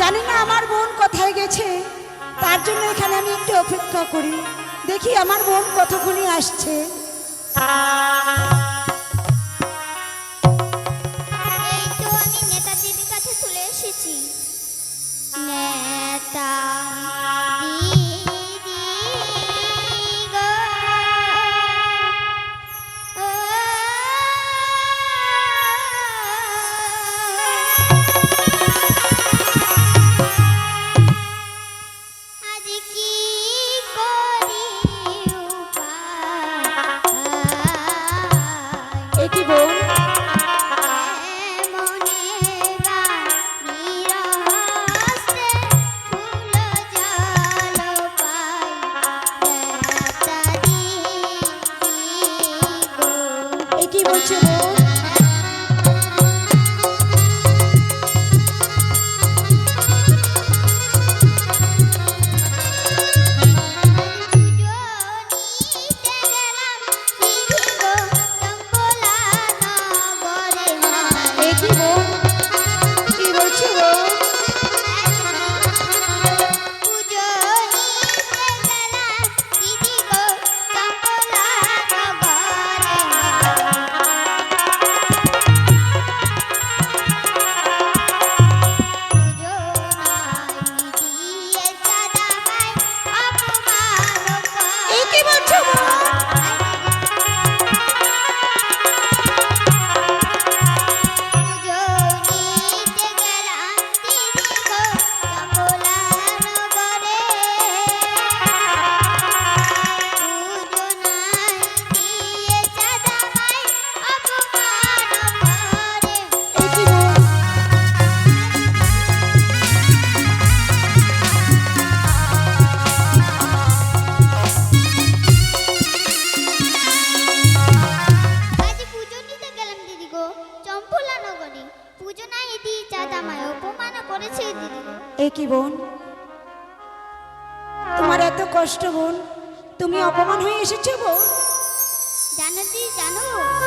জানি না আমার বোন কোথায় গেছে। তার জন্য এখানে আমি একটু অপেক্ষা করি। দেখি আমার বোন কতক্ষণই আসছে। নেতাজির কাছে চলে এসেছি। নেতা noche vos. কষ্ট বোন তুমি অপমান হয়ে এসেছ বোন জানো তুই জানো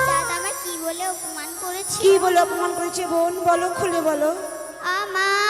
যা আমায় কি বলে অপমান করেছে কি বলে অপমান করেছে বোন? বলো খুলে বলো। আমাকে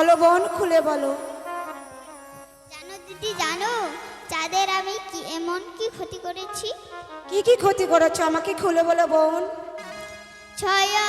বলো বোন খুলে বলো। জানো দিদি জানো চাঁদের আমি কি এমন কি ক্ষতি করেছি? কি কি ক্ষতি করেছ আমাকে খুলে বলো বোন। ছয়া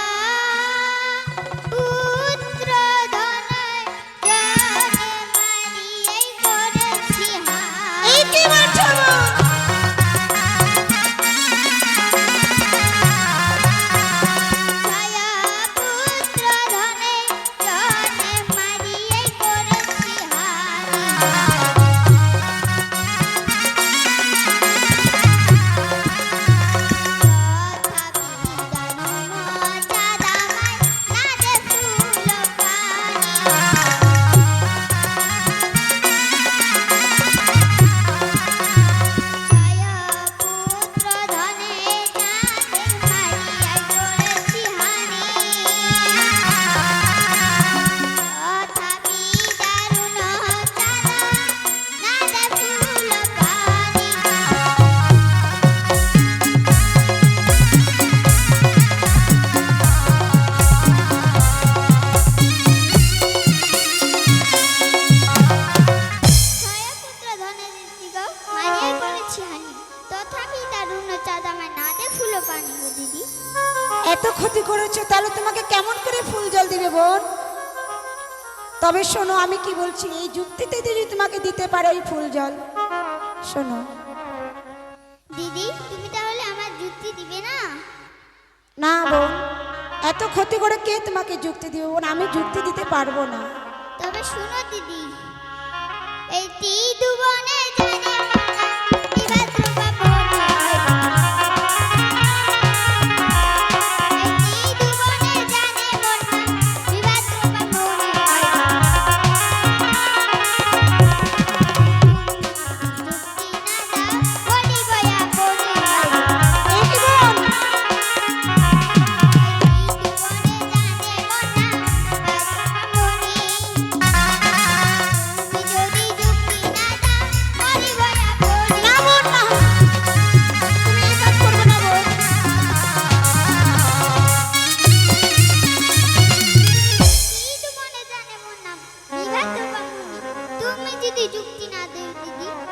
এত ক্ষতি করেছ তাহলে তোমাকে কেমন করে ফুল জল দিবে বোন? তবে শোনো আমি কি বলছি এই যুক্তিতে যদি তোমাকে দিতে পারে এই ফুল জল শোনো। দিদি তুমি তাহলে আমার যুক্তি দিবে না? না বোন এত ক্ষতি করে কে তোমাকে যুক্তি দিবে বোন? আমি যুক্তি দিতে পারব না। তবে শোনো দিদি এই তীদুবনে জানে যুক্তি না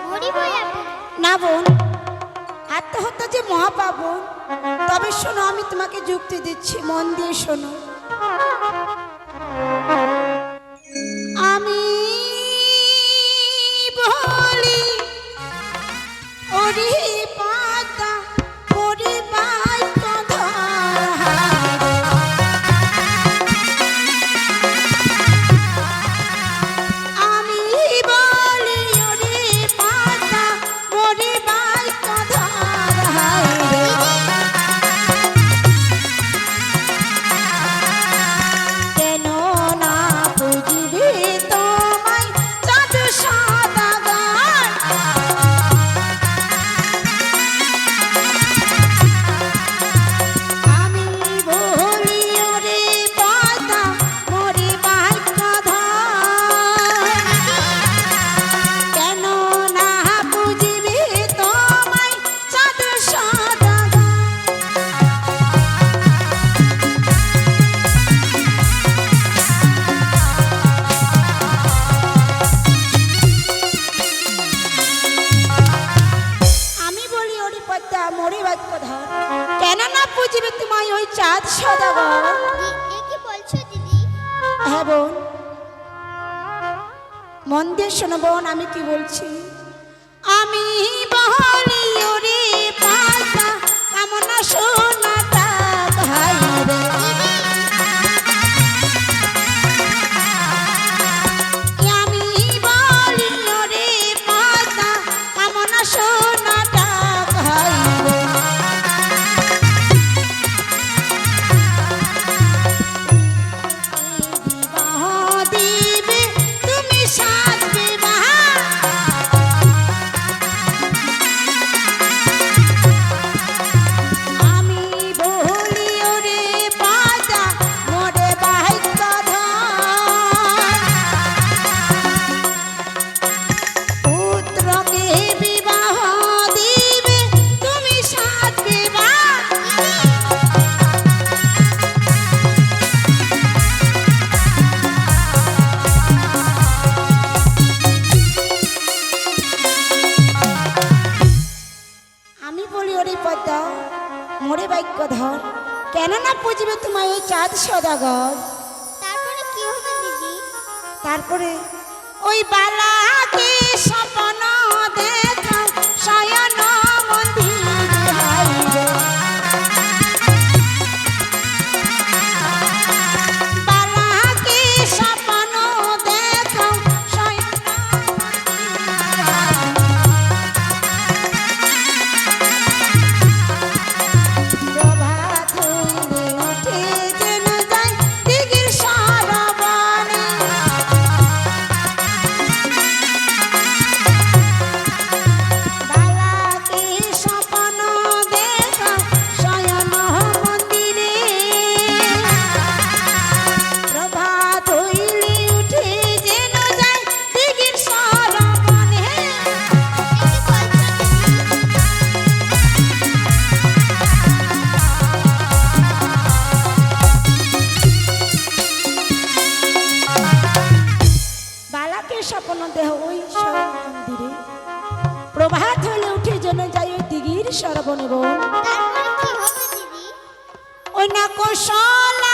মরিব না বোন, আত্মহত্যা যে মহাপাবন তবে শোনো, আমি তোমাকে যুক্তি দিচ্ছি, মন দিয়ে শোনো। মন দিয়ে শোনো বোন আমি কি বলছি? আমি বলি বাক্য ধর কেন না পুজবে তোমায় ওই চাঁদ সদাগর। তারপরে কি হবে দিদি? তারপরে ওই বালাকে স্বপ্ন স্বপ্ন দেহ ওই মন্দিরে প্রভাত হলে উঠে যেন যাই ওই দিঘির সরবণে ওই না কোশলা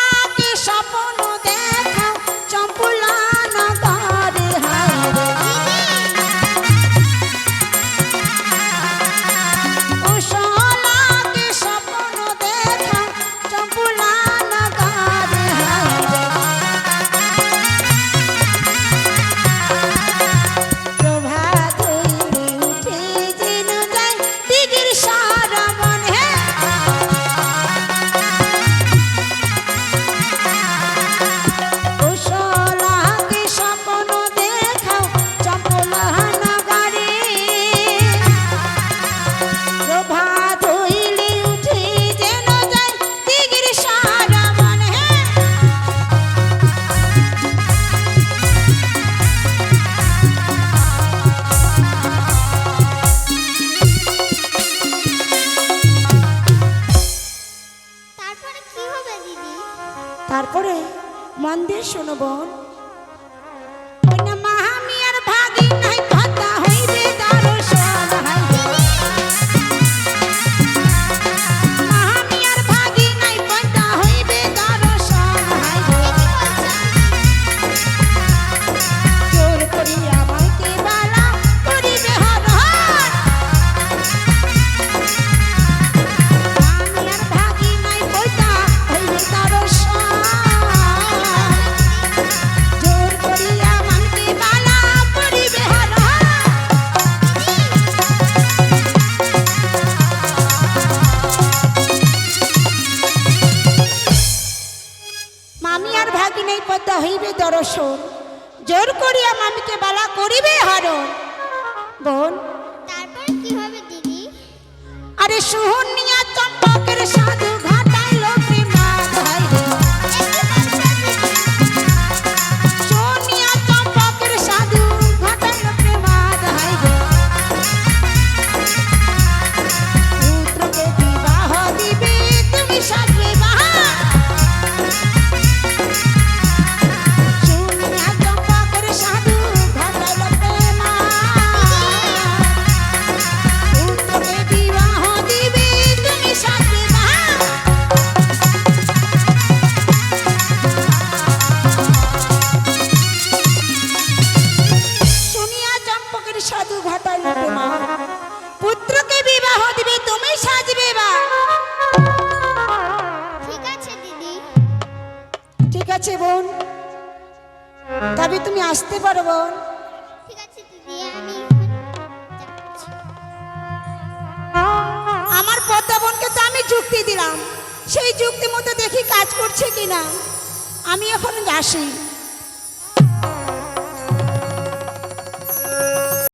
সুহনিয়া চম্পকের সাধু আছে বোন। তবে তুমি আসতে পারো বোন। আমার পদ্মা বোনকে তো আমি যুক্তি দিলাম। সেই যুক্তি মতো দেখি কাজ করছে কিনা। আমি এখন আসি